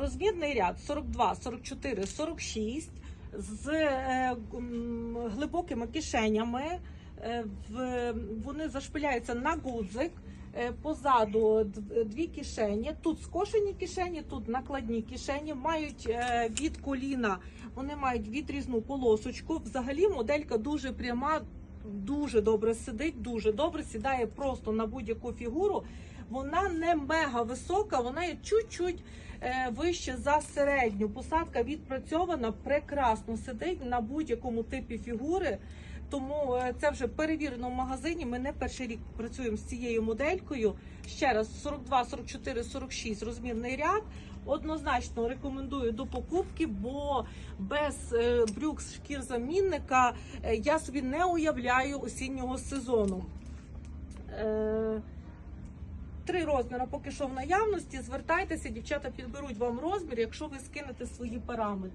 Розмірний ряд 42, 44, 46 з е, глибокими кишенями. Е, Вони зашпиляються на гудзик. Е, Позаду дві кишені. Тут скошені кишені, тут накладні кишені. Мають від коліна, вони мають відрізну полосочку. Взагалі моделька дуже пряма, дуже добре сидить, дуже добре сідає просто на будь-яку фігуру. Вона не мега висока, вона є чуть-чуть е, вище за середню. Посадка відпрацьована, прекрасно сидить на будь-якому типі фігури. Тому е, це вже перевірено в магазині. Ми не перший рік працюємо з цією моделькою. Ще раз 42, 44, 46 розмірний ряд. Однозначно рекомендую до покупки, бо без е, брюк з шкір замінника я собі не уявляю осіннього сезону. Три розміри поки що в наявності. Звертайтеся, дівчата підберуть вам розмір, якщо ви скинете свої параметри.